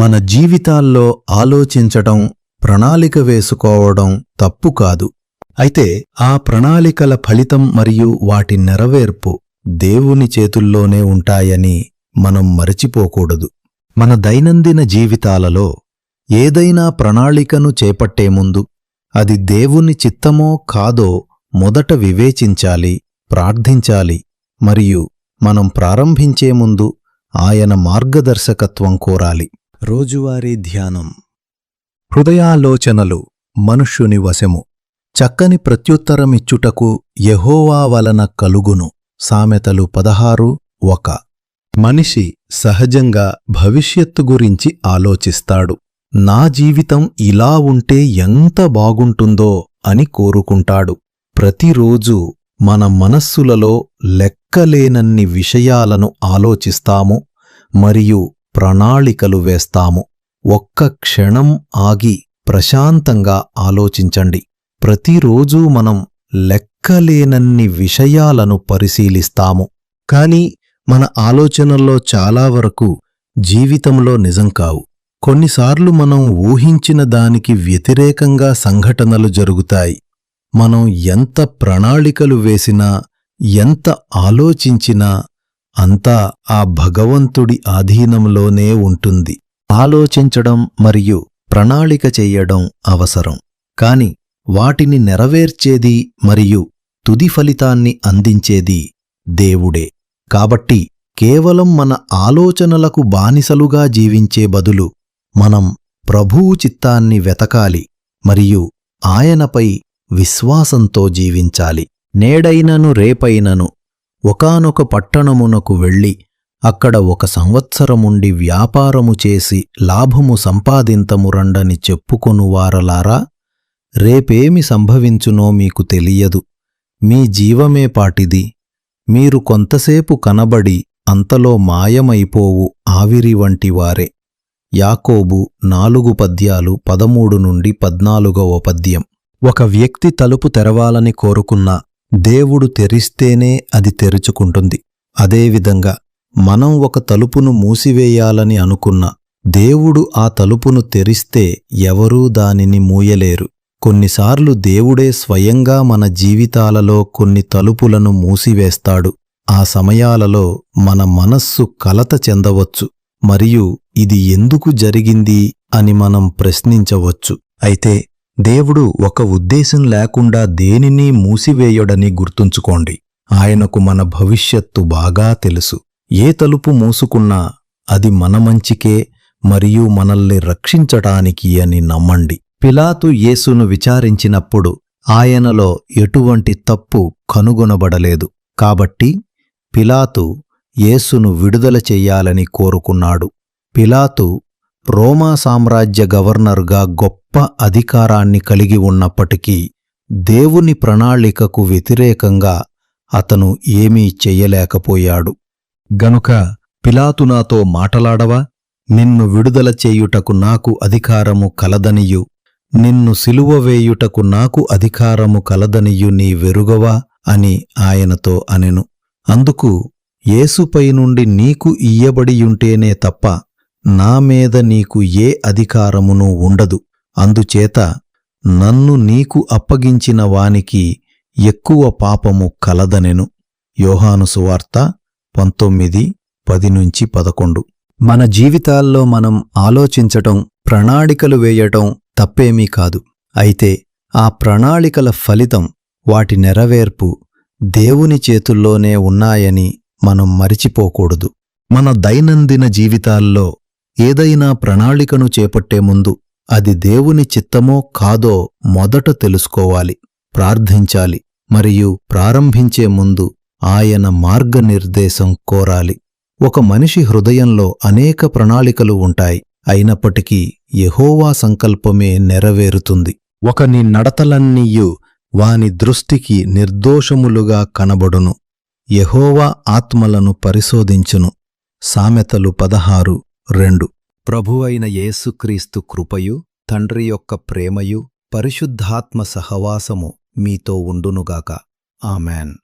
మన జీవితాల్లో ఆలోచించటం ప్రణాళిక వేసుకోవడం తప్పు కాదు. అయితే ఆ ప్రణాళికల ఫలితం మరియు వాటి నెరవేర్పు దేవుని చేతుల్లోనే ఉంటాయని మనం మరచిపోకూడదు. మన దైనందిన జీవితాలలో ఏదైనా ప్రణాళికను చేపట్టే ముందు అది దేవుని చిత్తమో కాదో మొదట వివేచించాలి ప్రార్థించాలి మరియు మనం ప్రారంభించే ముందు ఆయన మార్గదర్శకత్వం కోరాలి. రోజువారీ ధ్యానం. హృదయాలోచనలు మనుష్యుని వశము. చక్కని ప్రత్యుత్తరమిచ్చుటకు యహోవా వలన కలుగును. సామెతలు పదహారు ఒక. మనిషి సహజంగా భవిష్యత్తు గురించి ఆలోచిస్తాడు. నా జీవితం ఇలా ఉంటే ఎంత బాగుంటుందో అని కోరుకుంటాడు. ప్రతిరోజు మన మనస్సులలో లెక్కలేనన్ని విషయాలను ఆలోచిస్తాము. మరియు ప్రణాళికలు వేస్తాము. ఒక్క క్షణం ఆగి ప్రశాంతంగా ఆలోచించండి. ప్రతిరోజూ మనం లెక్కలేనన్ని విషయాలను పరిశీలిస్తాము. కాని మన ఆలోచనల్లో చాలా వరకు జీవితంలో నిజం కావు. కొన్నిసార్లు మనం ఊహించిన దానికి వ్యతిరేకంగా సంఘటనలు జరుగుతాయి. మనం ఎంత ప్రణాళికలు వేసినా ఎంత ఆలోచించినా అంతా ఆ భగవంతుడి ఆధీనంలోనే ఉంటుంది. ఆలోచించడం మరియు ప్రణాళిక చెయ్యడం అవసరం. కాని వాటిని నెరవేర్చేది మరియు తుది ఫలితాన్ని అందించేది దేవుడే. కాబట్టి కేవలం మన ఆలోచనలకు బానిసలుగా జీవించే బదులు మనం ప్రభువు చిత్తాన్ని వెతకాలి మరియు ఆయనపై విశ్వాసంతో జీవించాలి. నేడైనను రేపైనను ఒకానొక పట్టణమునకు వెళ్ళి అక్కడ ఒక సంవత్సరముండి వ్యాపారము చేసి లాభము సంపాదింతము రండని చెప్పుకొనువారలారా రేపేమి సంభవించునో మీకు తెలియదు. మీ జీవమే పాటిది. మీరు కొంతసేపు కనబడి అంతలో మాయమైపోవు ఆవిరి వంటివారే యాకోబు నాలుగు పద్యాలు పదమూడు నుండి పద్నాలుగవ పద్యం. ఒక వ్యక్తి తలుపు తెరవాలని కోరుకున్నా దేవుడు తెరిస్తేనే అది తెరుచుకుంటుంది. అదేవిధంగా మనం ఒక తలుపును మూసివేయాలని అనుకున్న దేవుడు ఆ తలుపును తెరిస్తే ఎవరూ దానిని మూయలేరు. కొన్నిసార్లు దేవుడే స్వయంగా మన జీవితాలలో కొన్ని తలుపులను మూసివేస్తాడు. ఆ సమయాలలో మన మనస్సు కలత చెందవచ్చు. మరియు ఇది ఎందుకు జరిగింది అని మనం ప్రశ్నించవచ్చు. అయితే దేవుడు ఒక ఉద్దేశం లేకుండా దేనినీ మూసివేయడని గుర్తుంచుకోండి. ఆయనకు మన భవిష్యత్తు బాగా తెలుసు. ఏ తలుపు మూసుకున్నా అది మన మంచికే మరియు మనల్ని రక్షించటానికి అని నమ్మండి. పిలాతు యేసును విచారించినప్పుడు ఆయనలో ఎటువంటి తప్పు కనుగొనబడలేదు. కాబట్టి పిలాతు యేసును విడుదల చెయ్యాలని కోరుకున్నాడు. పిలాతు రోమా సామ్రాజ్య గవర్నర్గా గొప్ప అధికారాన్ని కలిగి ఉన్నప్పటికీ దేవుని ప్రణాళికకు వ్యతిరేకంగా అతను ఏమీ చెయ్యలేకపోయాడు గనుక పిలాతు నాతో మాటలాడవా? నిన్ను విడుదల చేయుటకు నాకు అధికారము కలదనియు. నిన్ను సిలువ వేయుటకు నాకు అధికారము కలదనియు నీ వెరుగవా? అని ఆయనతో అనెను. అందుకు యేసుపై నుండి నీకు ఇయ్యబడియుంటేనే తప్ప నా మీద నీకు ఏ అధికారమును ఉండదు. అందుచేత నన్ను నీకు అప్పగించిన వానికి ఎక్కువ పాపము కలదనెను. యోహాను సువార్త పంతొమ్మిది పది నుంచి పదకొండు. మన జీవితాల్లో మనం ఆలోచించటం ప్రణాళికలు వేయటం తప్పేమీ కాదు. అయితే ఆ ప్రణాళికల ఫలితం వాటి నెరవేర్పు దేవుని చేతుల్లోనే ఉన్నాయని మనం మరిచిపోకూడదు. మన దైనందిన జీవితాల్లో ఏదైనా ప్రణాళికను చేపట్టే ముందు అది దేవుని చిత్తమో కాదో మొదట తెలుసుకోవాలి ప్రార్థించాలి మరియు ప్రారంభించే ముందు ఆయన మార్గనిర్దేశం కోరాలి. ఒక మనిషి హృదయంలో అనేక ప్రణాళికలు ఉంటాయి అయినప్పటికీ యహోవా సంకల్పమే నెరవేరుతుంది. ఒకని నడతలన్నీయు వాని దృష్టికి నిర్దోషములుగా కనబడును. యహోవా ఆత్మలను పరిశోధించును. సామెతలు పదహారు రెండు. ప్రభువైన యేసుక్రీస్తు కృపయు తండ్రి యొక్క ప్రేమయు పరిశుద్ధాత్మ సహవాసము మీతో ఉండునుగాక. ఆమెన్.